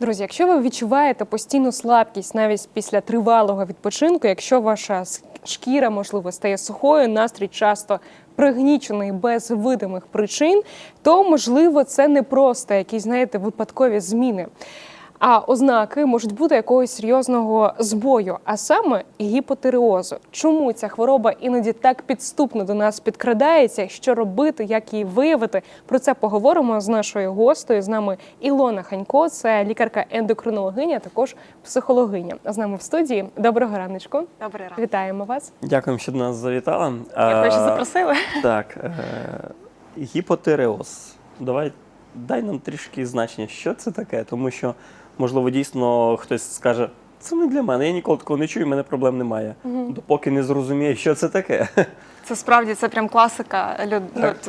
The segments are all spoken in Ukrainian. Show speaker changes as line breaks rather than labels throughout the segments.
Друзі, якщо ви відчуваєте постійну слабкість навіть після тривалого відпочинку, якщо ваша шкіра, можливо, стає сухою, настрій часто пригнічений без видимих причин, то можливо це не просто якісь, знаєте, випадкові зміни. А ознаки можуть бути якогось серйозного збою, а саме гіпотиреозу. Чому ця хвороба іноді так підступно до нас підкрадається? Що робити, як її виявити? Про це поговоримо з нашою гостею. З нами Ілона Ханько, це лікарка-ендокринологиня, також психологиня. З нами в студії. Доброго раночку.
Добрий ранок.
Вітаємо вас.
Дякуємо, що до нас завітала.
Дякую, що запросили.
Так, е, гіпотиреоз. Давай дай нам трішки значення, що це таке, тому що, можливо, дійсно хтось скаже. Це не для мене, я ніколи такого не чую, в мене проблем немає. Допоки не зрозуміє, що це таке.
Це справді це прям класика. Люд, ну, от,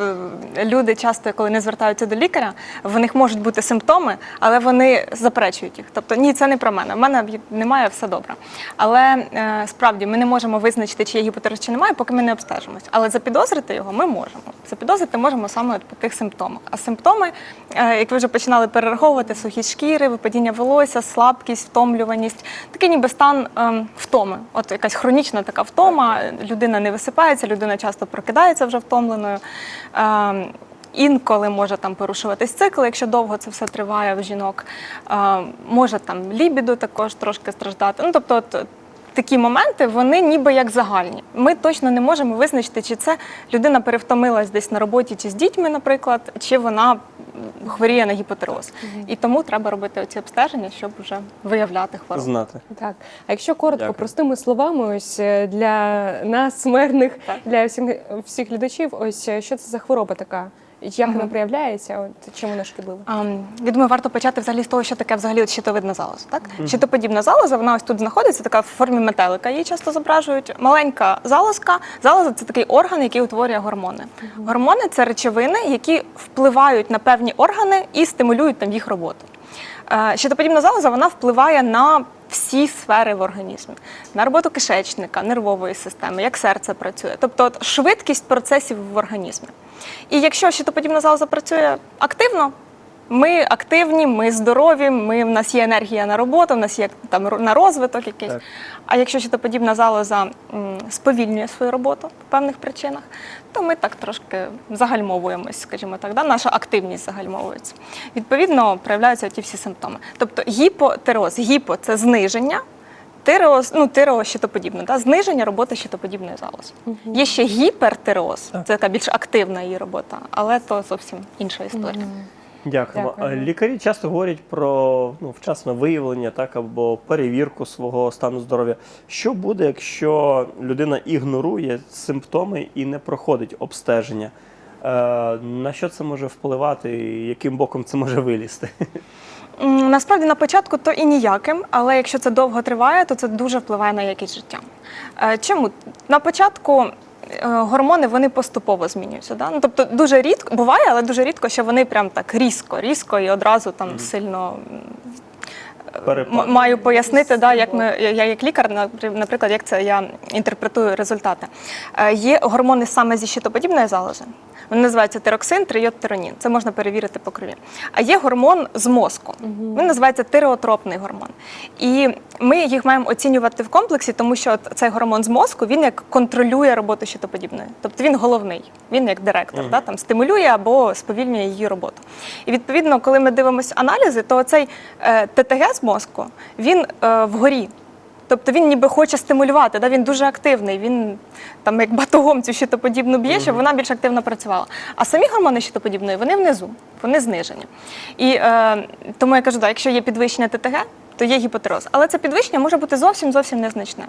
е, люди часто, коли не звертаються до лікаря, в них можуть бути симптоми, але вони заперечують їх. Тобто, ні, це не про мене. У мене немає, все добре. Але е, справді ми не можемо визначити, чи є гіпотерез, чи немає, поки ми не обстежимось. Але запідозрити його ми можемо. Запідозрити можемо саме от по тих симптомах. А симптоми, е, як ви вже починали перераховувати, сухі шкіри, випадіння волосся, слабкість, втомлюваність, такий ніби стан ем, втоми. От якась хронічна така втома, людина не висипається, людина часто прокидається вже втомленою. Ем, Інколи може там порушуватись цикл, якщо довго це все триває в жінок. Е, може там лібіду також трошки страждати. Ну тобто, от, такі моменти вони ніби як загальні. Ми точно не можемо визначити, чи це людина перевтомилась десь на роботі чи з дітьми, наприклад, чи вона хворіє на гіпотероз. І тому треба робити оці обстеження, щоб вже виявляти хворобу.
Знати.
Так, а якщо коротко,
Дякую.
простими словами, ось е, для нас, смертних,
Так.
для всіх, всіх глядачів, ось е, що це за хвороба така? Як вона проявляється? От чим вона шкідлива?
Ем, Я думаю, варто почати взагалі з того, що таке взагалі щитовидна залоза. Так? Щитоподібна залоза, вона ось тут знаходиться, така в формі метелика. Її часто зображують. Маленька залозка. Залоза це такий орган, який утворює гормони. Гормони це речовини, які впливають на певні органи і стимулюють там їх роботу. Е, Щитоподібна залоза вона впливає на всі сфери в організмі, на роботу кишечника, нервової системи, як серце працює, тобто от швидкість процесів в організмі. І якщо щитоподібна залоза працює активно, ми активні, ми здорові, ми, в нас є енергія на роботу, в нас є там на розвиток якийсь.
Так.
А якщо щитоподібна залоза м, сповільнює свою роботу по певних причинах, то ми так трошки загальмовуємось, скажімо так, да? наша активність загальмовується. Відповідно, проявляються ті всі симптоми. Тобто гіпотероз, гіпо це зниження. Тиреоз, ну тиреоз щитоподібне, да? зниження роботи щитоподібної залози. Є ще гіпертиреоз, це така більш активна її робота, але то зовсім інша історія.
Дякуємо.
Дякую.
Лікарі часто говорять про ну, вчасне виявлення так, або перевірку свого стану здоров'я. Що буде, якщо людина ігнорує симптоми і не проходить обстеження? Е, на що це може впливати і яким боком це може вилізти?
Насправді на початку то і ніяким, але якщо це довго триває, то це дуже впливає на якість життя. Е, Чому? На початку е, гормони вони поступово змінюються. Да? Ну, тобто дуже рідко буває, але дуже рідко, що вони прям так різко, різко і одразу там сильно.
Перепад.
Маю пояснити, да, як ми, я я як лікар, наприклад, як це я інтерпретую результати. Е, Є гормони саме зі щитоподібної залози. Вони називаються тироксин, трийодтиронін. Це можна перевірити по крові. А є гормон з мозку. Він називається тиреотропний гормон. І ми їх маємо оцінювати в комплексі, тому що цей гормон з мозку він як контролює роботу щитоподібної. Тобто він головний, він як директор, да, там стимулює або сповільнює її роботу. І відповідно, коли ми дивимося аналізи, то цей е, ТТГ з мозку він е, вгорі. Тобто він ніби хоче стимулювати, да? він дуже активний, він там як батогом цю щитоподібну б'є, щоб вона більш активно працювала. А самі гормони щитоподібної, вони внизу, вони знижені. І е, тому я кажу, да, якщо є підвищення ТТГ, то є гіпотероз. Але це підвищення може бути зовсім зовсім незначне.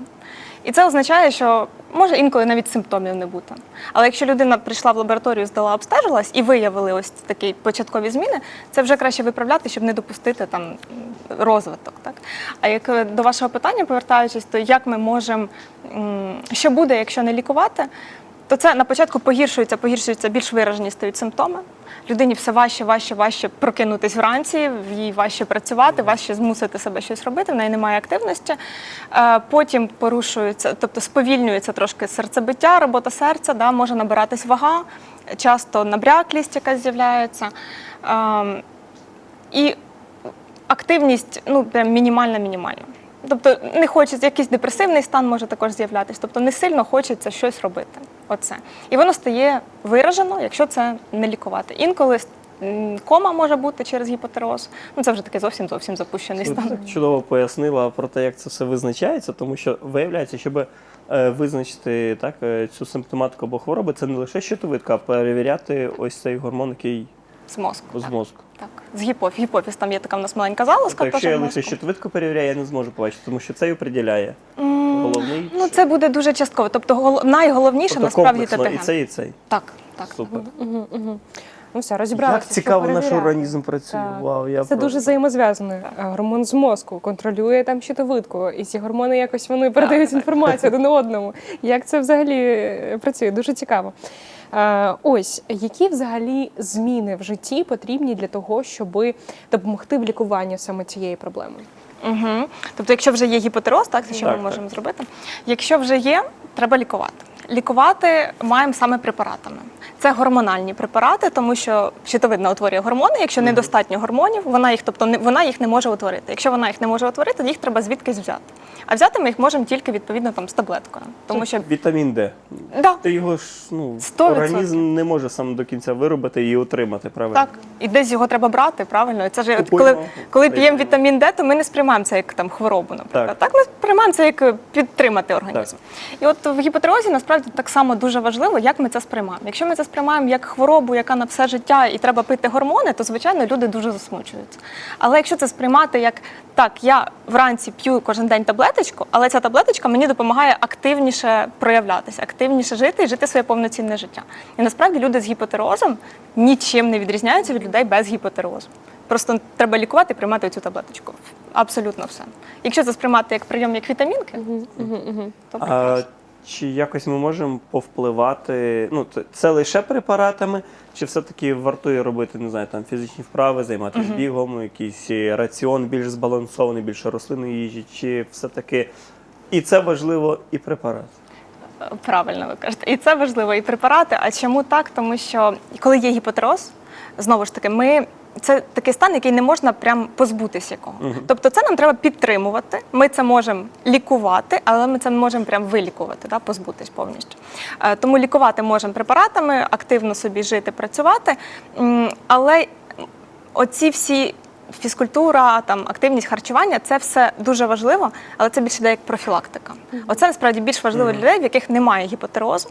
І це означає, що може інколи навіть симптомів не бути. Але якщо людина прийшла в лабораторію, здала, обстежилась і виявили ось такі початкові зміни, це вже краще виправляти, щоб не допустити там розвиток. Так? А як е, до вашого питання повертаючись, то як ми можемо, що буде, якщо не лікувати? То це на початку погіршується, погіршується більш виражені стають симптоми. Людині все важче, важче, важче прокинутись вранці, їй важче працювати, важче змусити себе щось робити, в неї немає активності. Е, Потім порушується, тобто сповільнюється трошки серцебиття, робота серця, да, може набиратись вага, часто набряклість якась з'являється. Ем, І активність ну прям мінімальна мінімальна. Тобто не хочеться, якийсь депресивний стан може також з'являтися. Тобто не сильно хочеться щось робити. Оце. І воно стає виражено, якщо це не лікувати. Інколи кома може бути через гіпотероз. Ну це вже такий зовсім зовсім запущений
Ти
стан.
чудово пояснила про те, як це все визначається, тому що виявляється, щоб е, визначити так, е, цю симптоматику або хвороби, це не лише щитовидка, а перевіряти ось цей гормон, який
З мозку.
з
так.
мозку.
Так, з гіпофіз. Гіпофіз там є така в нас маленька залозка.
Тобто, якщо я лише щитовидку перевіряю, я не зможу побачити, тому що це і определяє.
М,
Головний
Ну це буде дуже частково. Тобто гол- найголовніше
тобто
насправді ТТГ.
і цей, і цей.
Так, так.
Супер.
Угу, угу. Ну все, розібралися.
Як цікаво
що
наш організм працює.
Так.
Вау, я
Це
про-
дуже взаємозв'язано. Е, Гормон з мозку контролює там щитовидку, і ці гормони якось вони передають інформацію один одному. Як це взагалі е, працює? Дуже цікаво. Е, Ось які взагалі зміни в житті потрібні для того, щоб допомогти в лікуванні саме цієї проблеми?
Угу. Тобто, якщо вже є гіпотероз, так, це що
Так,
ми
так.
можемо зробити? Якщо вже є, треба лікувати. Лікувати маємо саме препаратами. Це гормональні препарати, тому що щитовидна утворює гормони. Якщо недостатньо гормонів, вона їх, тобто не- вона їх не може утворити. Якщо вона їх не може утворити, їх треба звідкись взяти. А взяти ми їх можемо тільки відповідно там з таблеткою. Тому що
Вітамін Д.
да,
Ти його ж ну,
100%.
організм не може сам до кінця виробити і утримати, правильно?
Так, і десь його треба брати, правильно? Це ж
Купуємо,
коли, коли п'ємо вітамін Д, то ми не сприймаємо це як там хворобу, наприклад.
Так.
Так, ми сприймаємо це як е, підтримати організм. І от в гіпотерозі насправді так само дуже важливо, як ми це сприймаємо. Якщо ми це сприймаємо як хворобу, яка на все життя і треба пити гормони, то звичайно люди дуже засмучуються. Але якщо це сприймати як так, я вранці п'ю кожен день таблеточку, але ця таблеточка мені допомагає активніше проявлятися, активніше жити і жити своє повноцінне життя. І насправді люди з гіпотерозом нічим не відрізняються від людей без гіпотерозу. Просто треба лікувати і приймати цю таблеточку. Абсолютно все. Якщо це сприймати як прийом, як вітамінки, то
А чи якось ми можемо повпливати? Ну, це, лише препаратами, чи все-таки вартує робити, не знаю, там фізичні вправи, займатися бігом, якийсь е, раціон більш збалансований, більше рослинної їжі, чи все-таки і це важливо, і препарат?
Правильно ви кажете. І це важливо, і препарати. А чому так? Тому що коли є гіпотероз, знову ж таки, ми. Це такий стан, який не можна прям позбутися якого. Тобто це нам треба підтримувати. Ми це можемо лікувати, але ми це не можемо прям вилікувати, да, позбутись повністю. Е, Тому лікувати можемо препаратами, активно собі жити, працювати. Але оці всі фізкультура, там активність харчування це все дуже важливо, але це більше йде як профілактика. Оце насправді більш важливо для людей, в яких немає гіпотерозу.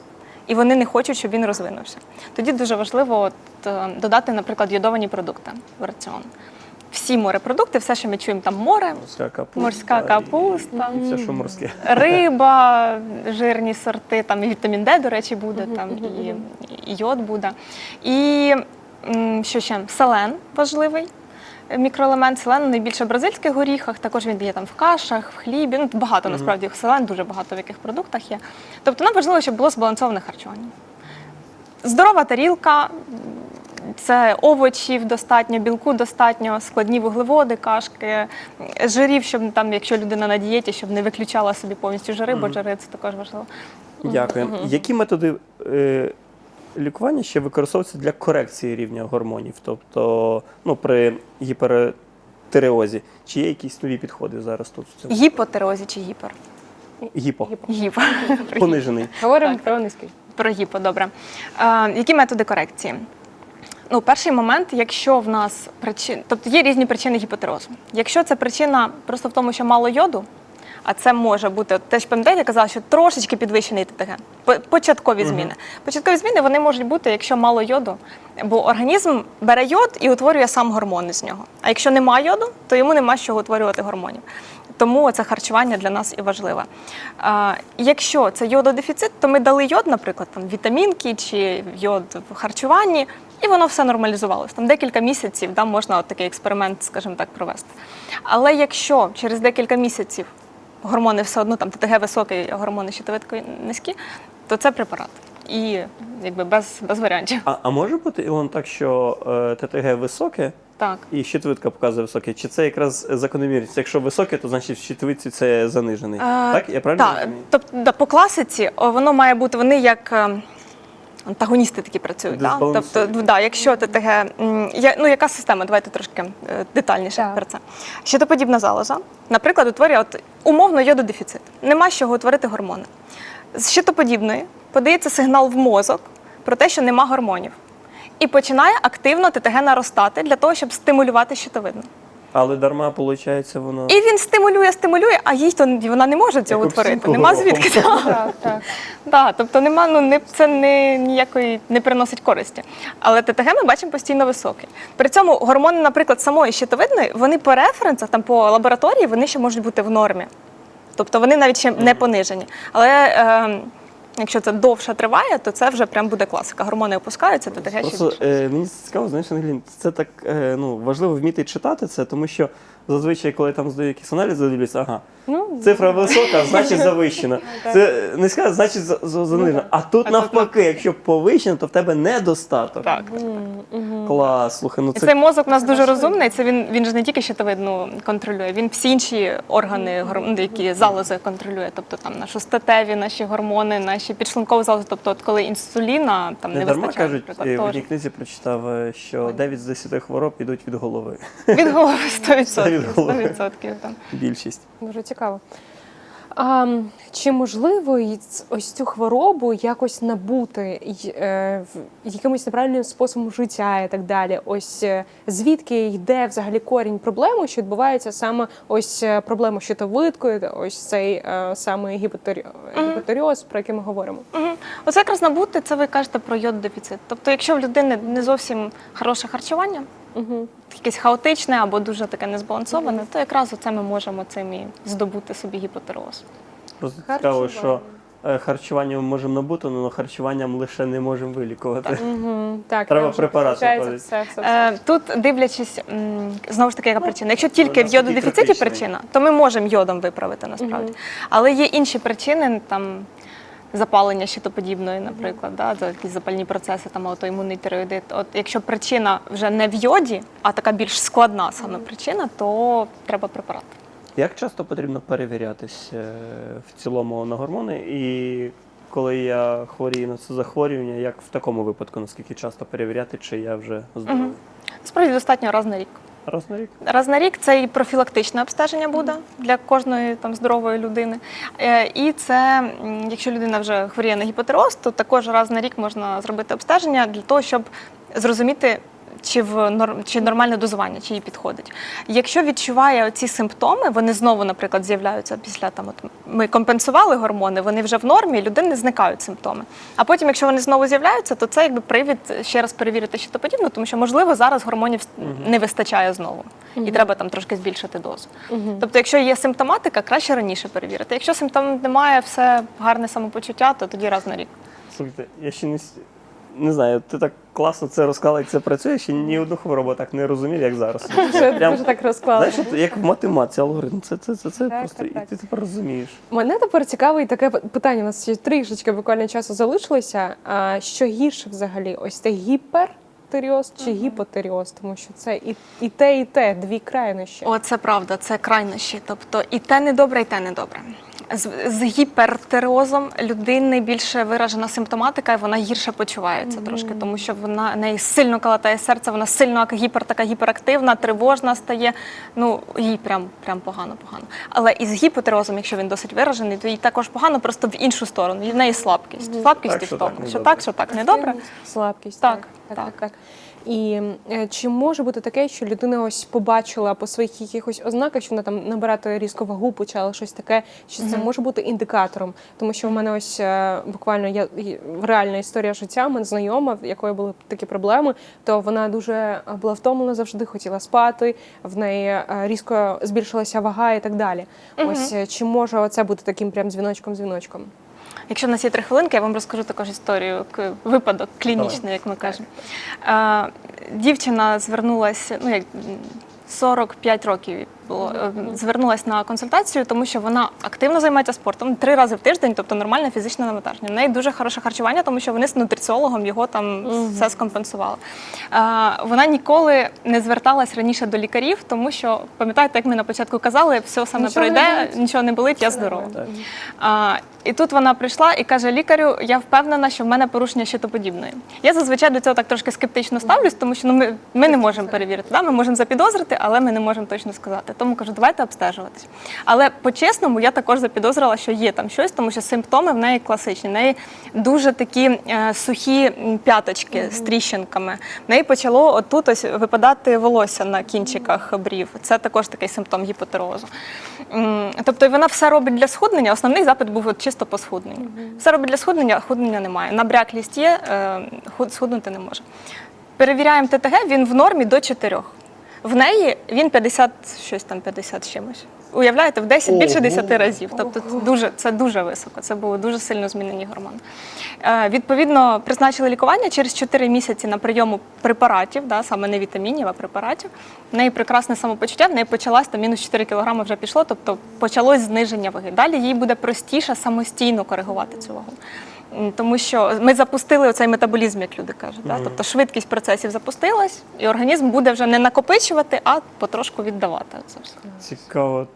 І вони не хочуть, щоб він розвинувся. Тоді дуже важливо от, е, додати, наприклад, йодовані продукти в раціон. Всі морепродукти, все, що ми чуємо, там море,
Морська капуста.
морська капуста,
І, і все, що морське.
риба, жирні сорти, там і вітамін Д, до речі, буде, там і, і йод буде. І що ще? Селен важливий. Мікроелемент селен найбільше в бразильських горіхах, також він є там в кашах, в хлібі. Ну, багато насправді селен, дуже багато в яких продуктах є. Тобто нам важливо, щоб було збалансоване харчування. Здорова тарілка, це овочів достатньо, білку достатньо, складні вуглеводи, кашки, жирів, щоб там, якщо людина на дієті, щоб не виключала собі повністю жири, бо жири це також важливо.
Дякую. Які методи е, лікування ще використовуються для корекції рівня гормонів? Тобто, ну, при гіпертиреозі? Чи є якісь нові підходи зараз тут? в цьому?
Гіпотерозі чи гіпер?
Гіпо.
Гіпо.
Понижений.
Говоримо
Так.
про низький.
Про гіпо, добре. Е, які методи корекції? Ну, перший момент, якщо в нас причин, тобто є різні причини гіпотерозу. Якщо це причина просто в тому, що мало йоду, а це може бути, теж пам'ятаєте, я казала, що трошечки підвищений ТТГ. По- Початкові зміни. Початкові зміни вони можуть бути, якщо мало йоду, бо організм бере йод і утворює сам гормони з нього. А якщо немає йоду, то йому нема з чого утворювати гормонів. Тому це харчування для нас і важливе. А, якщо це йододефіцит, то ми дали йод, наприклад, там вітамінки чи йод в харчуванні, і воно все нормалізувалося. Там декілька місяців да, можна от такий експеримент, скажімо так, провести. Але якщо через декілька місяців гормони все одно там ТТГ високий, а гормони щитовидкої низькі, то це препарат. І якби без, без варіантів.
А, а може бути, Ілон, так, що е, ТТГ високе
Так.
і щитовидка показує високе? Чи це якраз закономірність? Якщо високе, то значить в щитовидці це занижений.
Е,
так? Я правильно
Так, тобто да, по класиці воно має бути вони як. Антагоністи такі працюють. Да? Тобто, да, якщо ТТГ, я, ну яка система? Давайте трошки е, детальніше
Так.
про це. Щитоподібна залоза, наприклад, утворює от, умовно йододефіцит. Нема з чого утворити гормони. З щитоподібної подається сигнал в мозок про те, що нема гормонів. І починає активно ТТГ наростати для того, щоб стимулювати щитовидну.
Але дарма, виходить, воно.
І він стимулює, стимулює, а їй то вона не може цього
Як у
утворити. Нема звідки. Так.
Так, так.
Да, тобто нема, ну не це не ніякої не приносить користі. Але ТТГ ми бачимо постійно високий. При цьому гормони, наприклад, самої щитовидної, вони по референсах, там по лабораторії, вони ще можуть бути в нормі. Тобто вони навіть ще не понижені. Але е, якщо це довше триває, то це вже прям буде класика. Гормони опускаються, то ще
Просто е, мені цікаво, знаєш, Ангелін, це так е, ну, важливо вміти читати це, тому що зазвичай, коли там здаю якісь аналізи, дивлюся, ага,
Ну,
цифра висока, значить завищена. Це низька, значить за- за- занижена. А тут навпаки, якщо повищена, то в тебе недостаток.
Так.
Клас, слухай, ну
І
це
цей мозок у нас дуже розумний. Це він, він ж не тільки щитовидну контролює, він всі інші органи, гор- ну, які залози контролює. Тобто там нашу статеві, наші гормони, наші підшлункові залози. Тобто, от коли інсуліна там не,
не дарма
вистачає,
кажуть,
наприклад,
е, в одній книзі прочитав, е, що 9 з 10 хвороб йдуть від голови.
від голови 100%.
Це
100% там.
Більшість.
Дуже цікаво. А, чи можливо ось цю хворобу якось набути е, якимось неправильним способом життя і так далі? Ось е, звідки йде взагалі корінь проблеми, що відбувається саме ось е, проблема щитовидкою, ось цей е, саме гіпотері... гіпотеріоз, про який ми говоримо?
Мгм. Оце якраз набути, це ви кажете про йод-дефіцит. Тобто, якщо в людини не зовсім хороше харчування,
Угу.
якесь хаотичне або дуже таке незбалансоване, то якраз оце ми можемо цим і здобути собі гіпотероз.
Просто цікаво, що е, харчування ми можемо набути, але харчуванням лише не можемо вилікувати.
Угу. Так,
Треба препарат
все, все, все.
Е, Тут дивлячись, знову ж таки, яка причина. Якщо тільки в йододефіциті причина, то ми можемо йодом виправити насправді. Але є інші причини, там запалення щитоподібної, наприклад, да, за якісь запальні процеси, там аутоімунний тиреоїдит. От якщо причина вже не в йоді, а така більш складна саме причина, то треба препарат.
Як часто потрібно перевірятись е, в цілому на гормони? І коли я хворію на це захворювання, як в такому випадку, наскільки часто перевіряти, чи я вже здоровий?
Мгм. Справді достатньо раз на рік.
Раз на рік?
Раз на рік це і профілактичне обстеження буде для кожної там здорової людини. Е, І це, якщо людина вже хворіє на гіпотероз, то також раз на рік можна зробити обстеження для того, щоб зрозуміти. Чи в нор- чи нормальне дозування, чи їй підходить. Якщо відчуває ці симптоми, вони знову, наприклад, з'являються після там, от ми компенсували гормони, вони вже в нормі, людини зникають симптоми. А потім, якщо вони знову з'являються, то це якби привід ще раз перевірити щитоподібну, тому що можливо зараз гормонів не вистачає знову, і треба там трошки збільшити дозу. Тобто, якщо є симптоматика, краще раніше перевірити. Якщо симптомів немає, все гарне самопочуття, то тоді раз на рік.
Слухайте, я ще не, не знаю, ти так класно це розказала, як це працює, я ще ні одну хворобу так не розумів, як зараз.
Вже,
Прям,
вже так розклали.
знаєш, от як в математиці алгоритм, це, це, це, це
Так,
просто,
так, так.
і ти тепер розумієш.
Мене тепер цікавить таке питання. У нас ще трішечки буквально часу залишилося. А що гірше взагалі? Ось це гіпертеріоз чи гіпотеріоз? Тому що це і, і те, і те, дві крайнощі.
О, це правда, це крайнощі. Тобто і те недобре, і те недобре. З, з гіпертерозом людини більше виражена симптоматика, і вона гірше почувається трошки, тому що вона в неї сильно калатає серце, вона сильно ак- гіпер така гіперактивна, тривожна стає. Ну їй прям прям погано, погано. Але із гіпотерозом, якщо він досить виражений, то їй також погано, просто в іншу сторону. І в неї слабкість. Слабкість
Так,
і
що так,
втома. Що так, що так, недобре.
Слабкість.
Так,
так,
так.
так, так. І е, чи може бути таке, що людина ось побачила по своїх якихось ознаках, що вона там набирати різко вагу почала щось таке, що це може бути індикатором? Тому що в мене ось е, буквально я реальна історія життя, мене знайома, в якої були такі проблеми, то вона дуже е, була втомлена завжди, хотіла спати, в неї різко збільшилася вага і так далі. Ось чи може це бути таким прям дзвіночком-дзвіночком?
Якщо в нас є три хвилинки, я вам розкажу також історію, випадок клінічний, як ми кажемо. Дівчина звернулася, ну як 45 років Звернулася на консультацію, тому що вона активно займається спортом три рази в тиждень, тобто нормальне фізичне навантаження. В неї дуже хороше харчування, тому що вони з нутриціологом його там все скомпенсували. Е, Вона ніколи не зверталась раніше до лікарів, тому що пам'ятаєте, як ми на початку казали, все саме
Нічого
пройде,
болить.
нічого не болить, я здорова. А, і тут вона прийшла і каже: лікарю, я впевнена, що в мене порушення щитоподібної. Я зазвичай до цього так трошки скептично ставлюсь, тому що ну, ми, ми не можемо перевірити. Да? Ми можемо запідозрити, але ми не можемо точно сказати. Тому кажу, давайте обстежуватись. Але по-чесному я також запідозрила, що є там щось, тому що симптоми в неї класичні. В неї дуже такі е, сухі п'яточки з тріщинками. В неї почало отут ось випадати волосся на кінчиках брів. Це також такий симптом гіпотерозу. Тобто вона все робить для схуднення. Основний запит був от чисто по схудненню. Все робить для схуднення, а худнення немає. Набряклість є, е, схуднути не може. Перевіряємо ТТГ, він в нормі до 4. В неї він 50, щось там 50 з чимось. Уявляєте, в 10, більше
Ого.
10 разів. Тобто це дуже, це дуже високо. Це були дуже сильно змінені гормони. Е, відповідно, призначили лікування через 4 місяці на прийому препаратів, да, саме не вітамінів, а препаратів. В неї прекрасне самопочуття, в неї почалась там мінус 4 кг вже пішло, тобто почалось зниження ваги. Далі їй буде простіше самостійно коригувати цю вагу. Тому що ми запустили оцей метаболізм, як люди кажуть. Да? Тобто швидкість процесів запустилась, і організм буде вже не накопичувати, а потрошку віддавати. Це все.
Цікаво,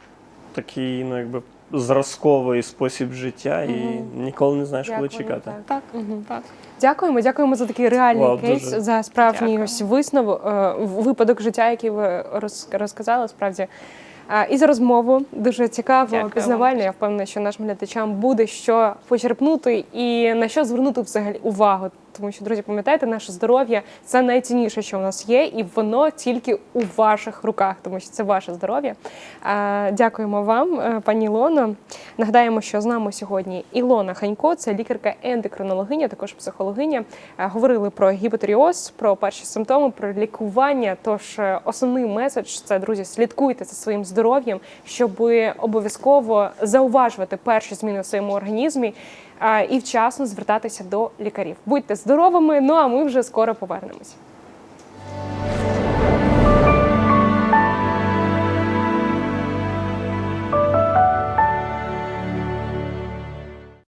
такий, ну якби зразковий спосіб життя, і ніколи не знаєш, коли чекати.
так.
Так,
Мгм.
так.
Дякуємо, дякуємо за такий реальний
Вау,
кейс,
дуже.
за справжній ось висновок, е, випадок життя, який ви роз- розказали, справді. І за розмову дуже цікаво,
Дякую
пізнавально. Я впевнена, що нашим глядачам буде що почерпнути і на що звернути взагалі увагу. Тому що, друзі, пам'ятайте, наше здоров'я це найцінніше, що в нас є, і воно тільки у ваших руках, тому що це ваше здоров'я. Дякуємо вам, е, пані Ілоно. Нагадаємо, що з нами сьогодні Ілона Ханько, це лікарка ендокринологиня, також психологиня. Е, Говорили про гіпотеріоз, про перші симптоми, про лікування. Тож е, основний меседж це друзі, слідкуйте за своїм здоров'ям, щоб обов'язково зауважувати перші зміни в своєму організмі і вчасно звертатися до лікарів. Будьте здоровими! Ну а ми вже скоро повернемось.